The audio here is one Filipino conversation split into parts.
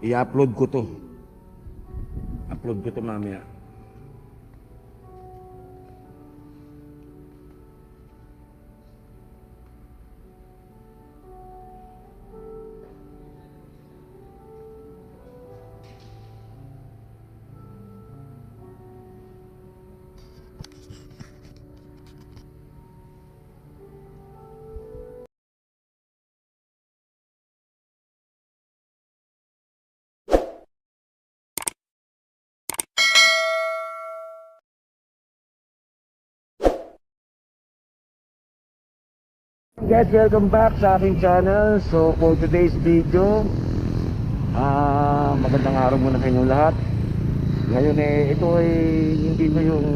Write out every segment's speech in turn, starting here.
I-upload ko to. Upload ko to mamaya. Guys, welcome back sa aking channel. So, for today's video, ah, magandang araw muna sa inyong lahat. Ngayon eh, ito ay hindi to yung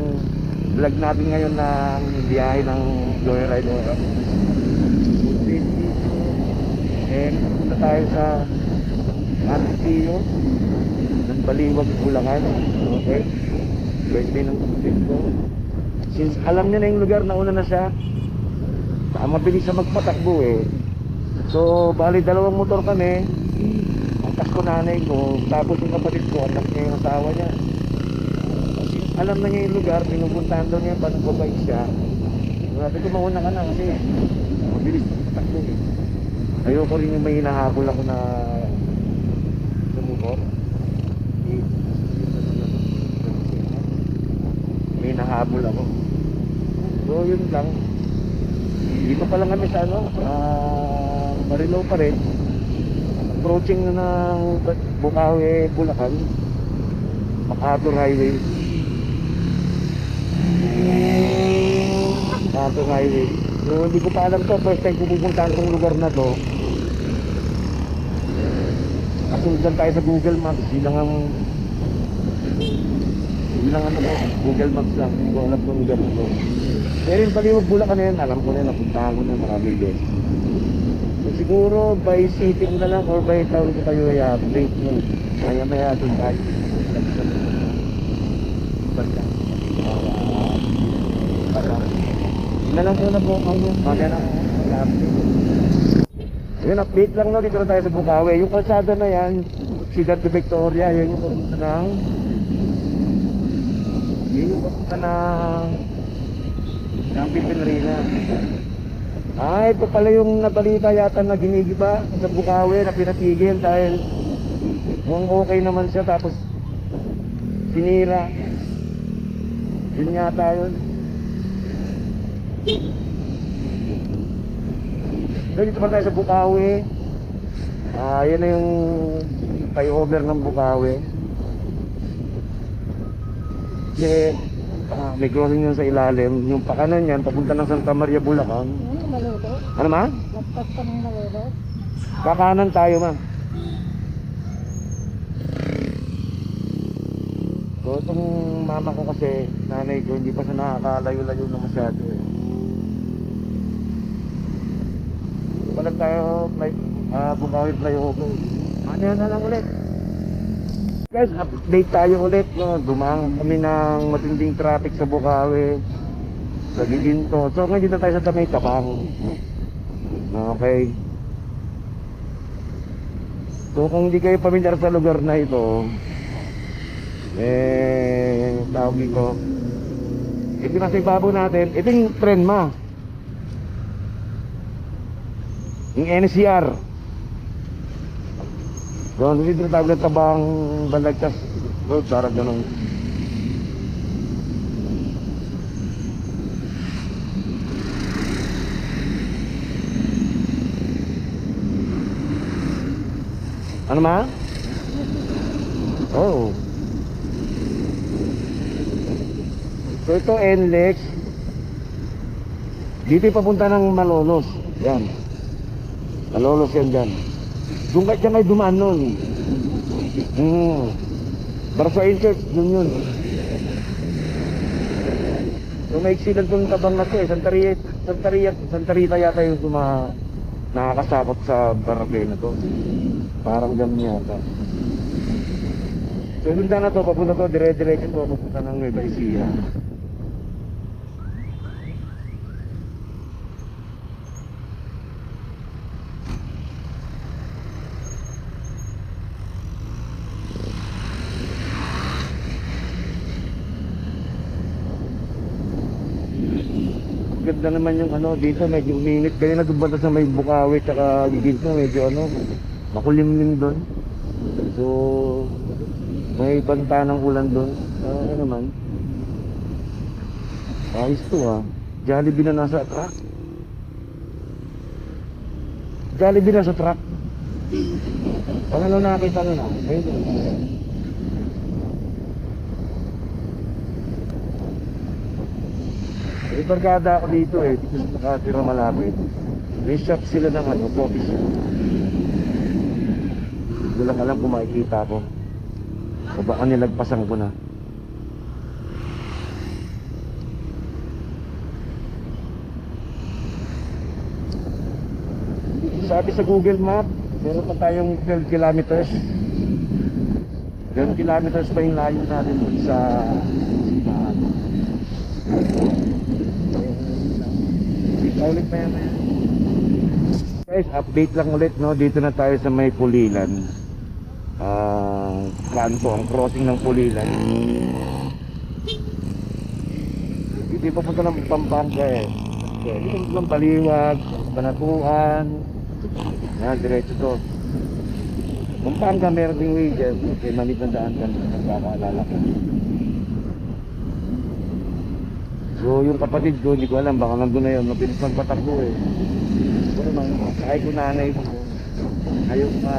vlog natin ngayon ng biyahe ng Joyride or eh, punta tayo sa Artio ng Baliwag, Bulacan. Okay? Birthday ng kapatid ko. Since alam niya na yung lugar, nauna na siya, ang mabilis na magpatakbo eh. So, bali dalawang motor kami. Ang tas ko nanay ko, tapos yung kapatid ko, anak niya yung asawa niya. Kasi alam na niya yung lugar, pinupuntahan daw niya, paano babay siya. Sabi ko, mauna ka na kasi mabilis na magpatakbo eh. Ayoko rin yung may hinahabol ako na sumubok. May hinahabol ako. So, yun lang. Dito pa lang kami sa ano, ah, Marilao pa rin. Approaching na ng Bukawi, Bulacan. MacArthur Highway. MacArthur Highway. So, hindi ko pa alam to. First time ko pupuntahan tong lugar na to. Kasundan tayo sa Google Maps. Yun lang ang lang ano Google Maps lang. Hindi ko alam tong lugar na to. Pero yung paliwag Bulacan na yun, alam ko na yun, napuntahan ko na maraming beses. So, siguro by sitting na lang or by town ko kayo i-update yun. Kaya maya doon tayo. Yun na lang muna po ang Kaya na. i-update. Yun, update lang no, dito na tayo sa Bukawi. Yung kalsada na yan, Ciudad de Victoria, yun yung papunta ng... Yun yung papunta ng... ng Pipinrina. Ah, ito pala yung nabalita yata na ginigiba sa Bukawi na pinatigil dahil mukhang okay naman siya tapos sinira. Yun yata yun. Dito pa tayo sa Bukawi. Ah, yan na yung flyover ng Bukawi. Kasi ah, may crossing yun sa ilalim. Yung pakanan yan, papunta ng Santa Maria, Bulacan. Ano malolo? Ano ma? Laptas ka ng? Kakanan tayo ma. So itong mama ko kasi, nanay ko, hindi pa siya nakakalayo-layo na masyado eh. Balik tayo, fly, ah, Bukawi flyover. Ano na lang ulit. Guys, update tayo ulit. No? Dumang kami ng matinding traffic sa Bukawi. Sa Giginto. So ngayon dito tayo sa Tamay Tabang. Okay. So kung hindi kayo pamilyar sa lugar na ito, eh, tawag ko, ito nasa ibabaw natin, ito yung trend ma. Yung NCR. Doon, dito tawag ng tabang balagtas. Road, parang ganun. Ano ma? Oh. So ito NLEX. Dito papunta ng Malolos. Yan. Malolos yan dyan. Doon ka dyan kayo dumaan nun. Hmm. Barso Insert, dun yun. So may exilan itong tabang na to eh. Santaria, Santaria, Santarita yata yung tuma nakakasakot sa barangay na to. Parang ganun yata. So sundan na to, papunta to, dire-diretso to, papunta ng Nueva Ecija. Maganda naman yung ano, dito medyo uminit. Kaya nagbanta sa may Bukawi tsaka dito medyo ano, makulimlim doon. So, may banta ng ulan doon. Ah, ano naman. Ayos to ah. Jollibee na nasa truck. Jollibee na sa truck. Pangalaw nakakita na na. Ayun. May barkada ako dito eh, dito sa nakatira malapit. May shop sila ng ano, coffee shop. Hindi lang alam kung makikita ko. O baka nilagpasan ko na. Sabi sa Google Map, meron pa tayong 12 kilometers. 12 kilometers pa yung layo natin sa simbahan. Paulit pa yan. Guys, update lang ulit no. Dito na tayo sa may Pulilan. Ah, kanto ang crossing ng Pulilan. Dito papunta ng Pampanga eh. Okay, dito ng Baliwag, Banatuan. Yan, diretso to. Pampanga meron ding way dyan. Okay, malit na daan ka. Nagkakaalala ko. So yung kapatid ko, hindi ko alam, baka nandun na yun, mabilis magpatakbo eh. Ito naman, sakay ko nanay ko. Ayaw pa,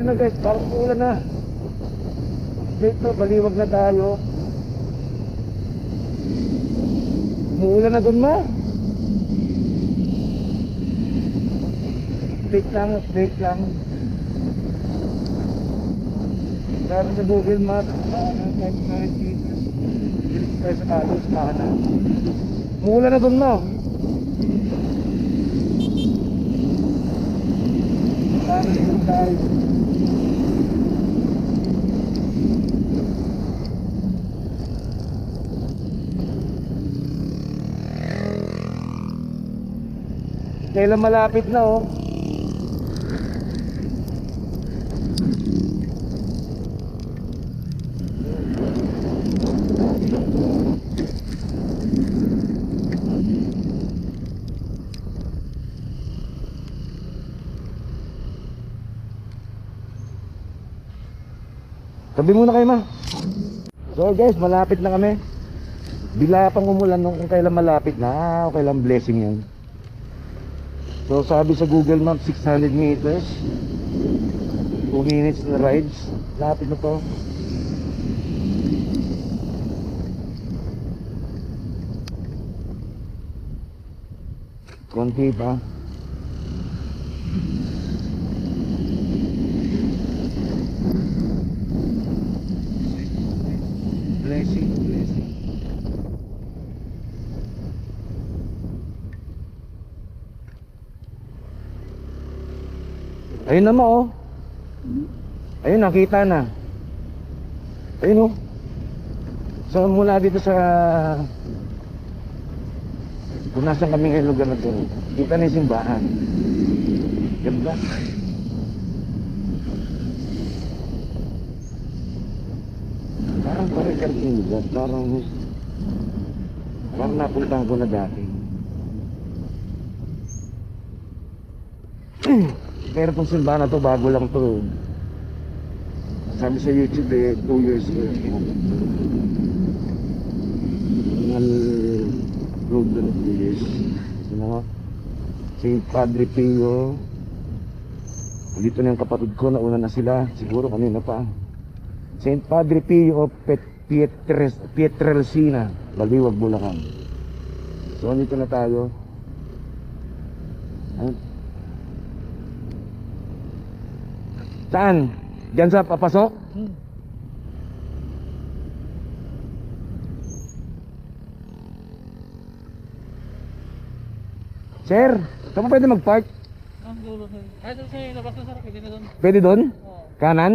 Ano guys, parang ulan na. Dito, baliwag na tayo. Umuulan na dun ma. Update lang, update lang. Sabi sa Google Map, ah, kahit kahit dito. Dilis tayo sa kalos. Umuulan na dun ma. Dun tayo. Kailan malapit na oh. Tabi muna kayo ma. So guys, malapit na kami. Bila pang umulan nung kung kailan malapit na. Ah, okay lang blessing yan. So sabi sa Google Maps 600 meters. 2 minutes na rides. Lapit na to. Konti pa. Blessing, blessing Ayun naman oh. Ayun nakita na. Ayun oh. So mula dito sa kung nasan kami ngayon lugar na to, kita na yung simbahan. Ganda. Parang yung lugar. Parang parang napuntahan ko na dati. Pero itong simbahan na to, bago lang to. Sabi sa YouTube eh, 2 years ago. Ang road na 2 years. Sino? Si Padre Pio. Dito na yung kapatid ko, nauna na sila. Siguro kanina pa. Saint Padre Pio of Pietres, Pietrelcina, Baliwag, Bulacan. So, dito na tayo. Ayun. Saan? Diyan sa papasok? Hmm. Sir, saan po pwede mag-park? Ang dulo sir. Ay, doon sa labas na sir. Pwede na doon. Pwede doon? Oo. Kanan?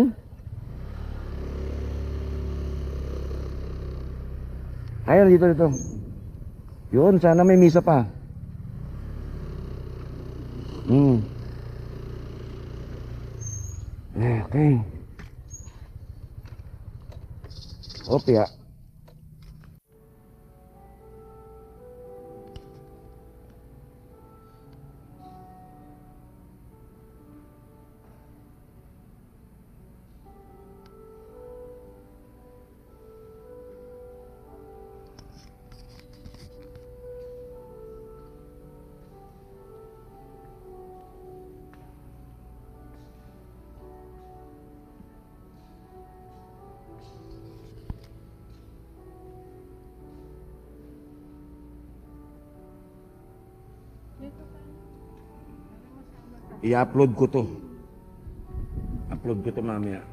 Ayun, dito, dito. Yun, sana may misa pa. Hmm. Eh, okay. I-upload ko to. Upload ko to mamaya.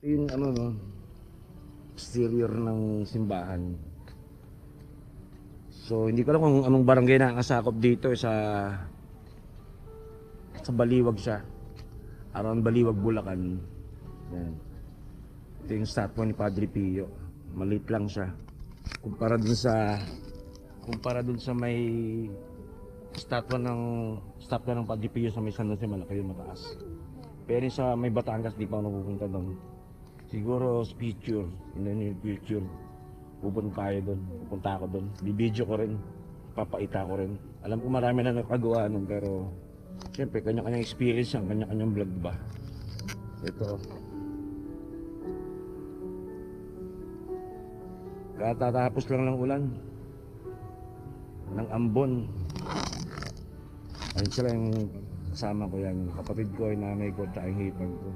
Yung ano no, exterior ng simbahan. So hindi ko alam kung anong barangay na nakasakop dito eh, sa sa Baliwag siya. Around Baliwag, Bulacan. Yan. Ito yung statwa ni Padre Pio. Maliit lang siya. Kumpara dun sa kumpara dun sa may statwa ng statwa ng Padre Pio sa may San Jose malaki yung mataas. Pero sa may Batangas di pa ako napupunta doon. Siguro sa future, in the near future, pupunta tayo doon. Pupunta ako doon. Bibidyo ko rin. Papaita ko rin. Alam ko marami na nakagawa nun pero siyempre kanya-kanyang experience yan, kanya-kanyang vlog ba. Ito. Katatapos lang ng ulan. Ng ambon. Ayun sila yung kasama ko yan. Kapatid ko, yung nanay ko, yung hipag ko.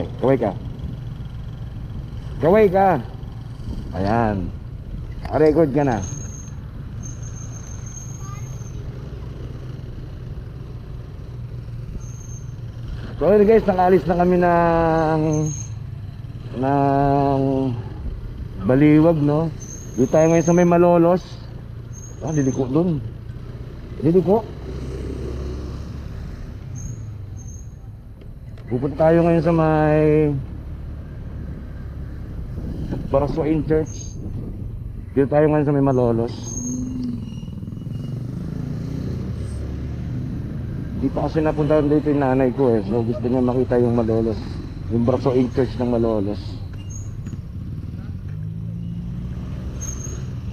Kaway, kaway ka. Kaway ka. Ayan. Record ka na. So yun guys, nakalis na kami ng ng baliwag no. Dito tayo ngayon sa may malolos. Ah, liliko dun. Liliko. Pupunta tayo ngayon sa may Barasuin Church. Dito tayo ngayon sa may Malolos. Di pa kasi napunta dito yung nanay ko eh. So gusto niya makita yung Malolos. Yung Barasuin Church ng Malolos.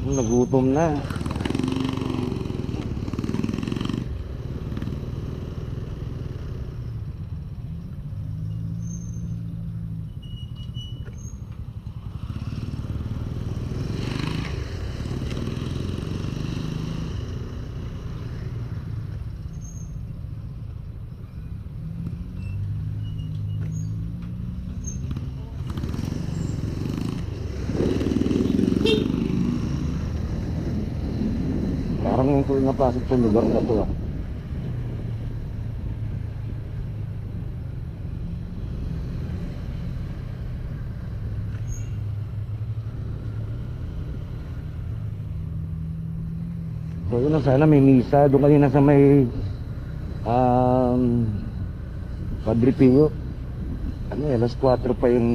Nagutom na. Yung tuwing napasok sa lugar na to ah. So yun lang sana may misa doon kanina sa may um, Padre Pio. Ano eh, alas 4 pa yung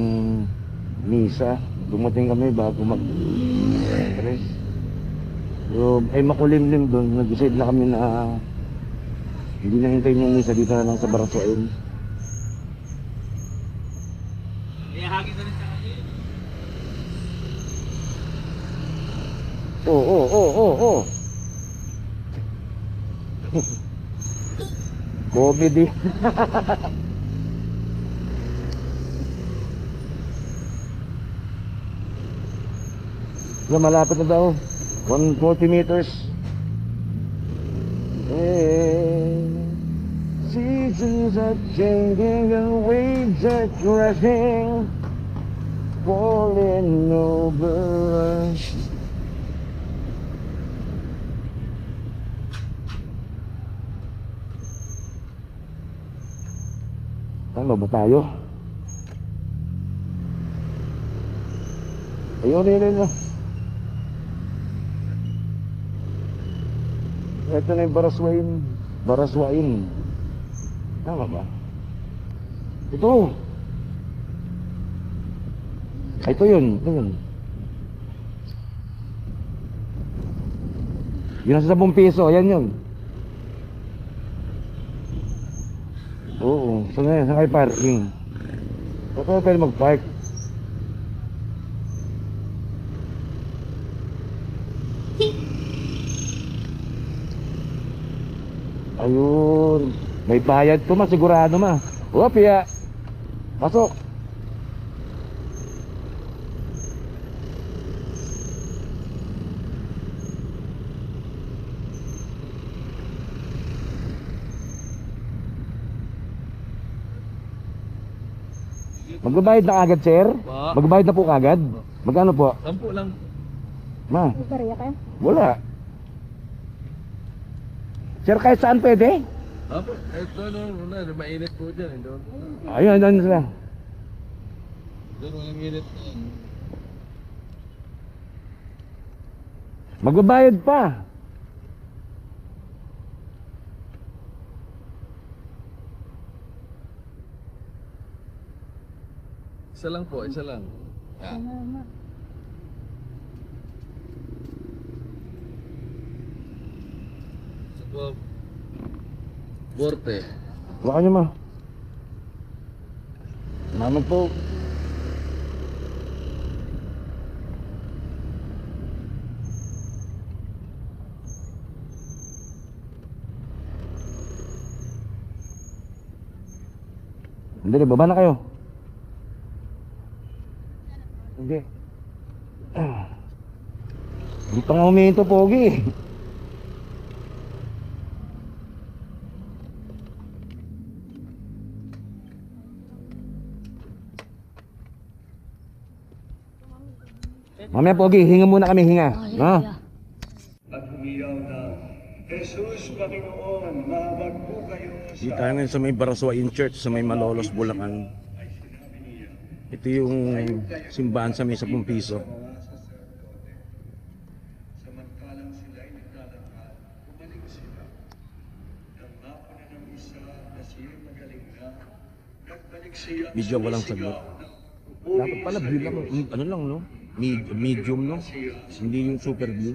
misa. Dumating kami bago mag tres. So, ay makulimlim doon. Nag-decide na kami na hindi na hintayin yung misa dito na lang sa Baraswain. Ihagis na rin sa akin. Oo, oo, oo, oo, oo. Comedy. Na malapit na daw. 140 meters. Eh, seasons are changing and waves are crashing, falling over us. Tama ba tayo? Ayun, yun, yun. yun. Ito na yung Baraswain. Baraswain. Tama ba? Ito. Ay, ito yun. Ito yun. Yun nasa 10 piso. Ayan yun. Oo. Saan na yan? Saan kayo parking? Ito pwede mag-park. Ayun. May bayad to ma, sigurado ma. O, piya. Pasok. Magbabayad na agad, sir? Magbabayad na po kagad? Magkano po? Sampu lang. Ma, Bariya kayo? wala. Sir, kahit saan pwede? Apo, ito no, na, mainit po dyan. eh, Doon, Ayun, ayun sila. doon walang init. Magbabayad pa. Isa lang po, isa lang. Ah. Po. Borte. Baka nyo ma. Mama Ano po. Hindi, baba na kayo. Hindi. Hindi pa nga humihinto, Pogi. Mamaya, Pogi, hinga muna kami, hinga. No? at humiyaw na, Jesus, Panginoon, mawag po kayo Dito sa tayo ngayon sa may Baraswain Church sa may Malolos, Bulacan. Ito yung simbahan sa may 10 piso. Video ko lang sumisigaw saglit. na, Dapat pala view lang, mm, ano lang no? Med- medium no? Hindi yung super view.